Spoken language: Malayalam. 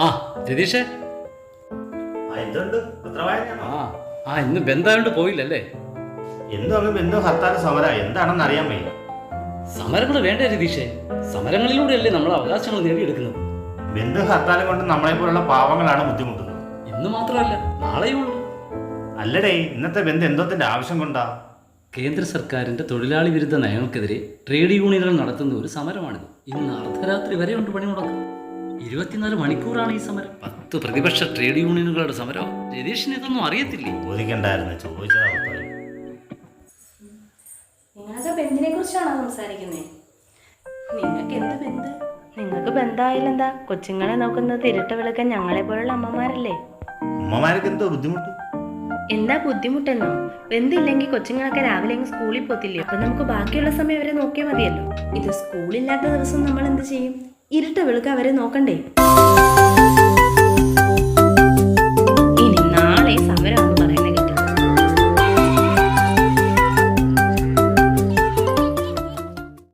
ആ രതീഷേ. ആ ആ ഇന്ന് ബന്ധമായോണ്ട് പോയില്ലല്ലേ? എന്തോ അങ്ങ് ബന്ധു ഹർത്താൽ സമര? എന്താണെന്ന് അറിയാൻ വയ്യ സമരങ്ങൾ വേണ്ട രതീഷേ? സമരങ്ങളിലൂടെയല്ലേ നമ്മൾ അവകാശങ്ങൾ നേടിയെടുക്കുന്നത്. ബന്ധു ഹർത്താൽ കൊണ്ട് നമ്മളെ പോലുള്ള പാവങ്ങളാണ് ബുദ്ധിമുട്ടുന്നത്. ഇന്ന് മാത്രമല്ല നാളെയും ഉണ്ട് അല്ലടേ ഇന്നത്തെ ബന്ധു എന്തോത്തിന്റെ ആവശ്യം കൊണ്ടാ? കേന്ദ്ര സർക്കാരിന്റെ തൊഴിലാളി വിരുദ്ധ നയങ്ങൾക്കെതിരെ ട്രേഡ് യൂണിയനുകൾ നടത്തുന്ന ഒരു സമരമാണിത്. ഇന്ന് അർദ്ധരാത്രി വരെ ഉണ്ട് പണിമുടക്ക് ഇരുപത്തിനാല് മണിക്കൂറാണ് ഈ സമരം. പത്ത് പ്രതിപക്ഷ ട്രേഡ് യൂണിയനുകളുടെ സമരം രതീഷിന് ഇതൊന്നും അറിയത്തില്ലേ? ചോദിക്കണ്ടായിരുന്നു ചോദിച്ചതാ. നിങ്ങളൊക്കെ ബന്ധിനെ കുറിച്ചാണോ സംസാരിക്കുന്നത് നിങ്ങൾക്ക് എന്ത് ബന്ധ്? നിങ്ങൾക്ക് ബന്ധമായില്ലെന്താ? കൊച്ചുങ്ങളെ നോക്കുന്നത് ഇരട്ട വിളക്കാൻ ഞങ്ങളെ പോലുള്ള അമ്മമാരല്ലേ? അമ്മമാർക്ക് എന്തോ ബുദ്ധിമുട്ട്? എന്താ ബുദ്ധിമുട്ടെന്നോ? ബന്ധില്ലെങ്കിൽ കൊച്ചുങ്ങളൊക്കെ രാവിലെ അങ്ങ് സ്കൂളിൽ പോത്തില്ലേ? അപ്പൊ നമുക്ക് ബാക്കിയുള്ള സമയം അവരെ നോക്കിയാൽ മതിയല്ലോ. ഇത് സ്കൂളില്ലാത്ത ദിവസം നമ്മൾ എന്ത് ചെയ്യും? ഇരുട്ട വെളുക്ക അവരെ നോക്കണ്ടേ?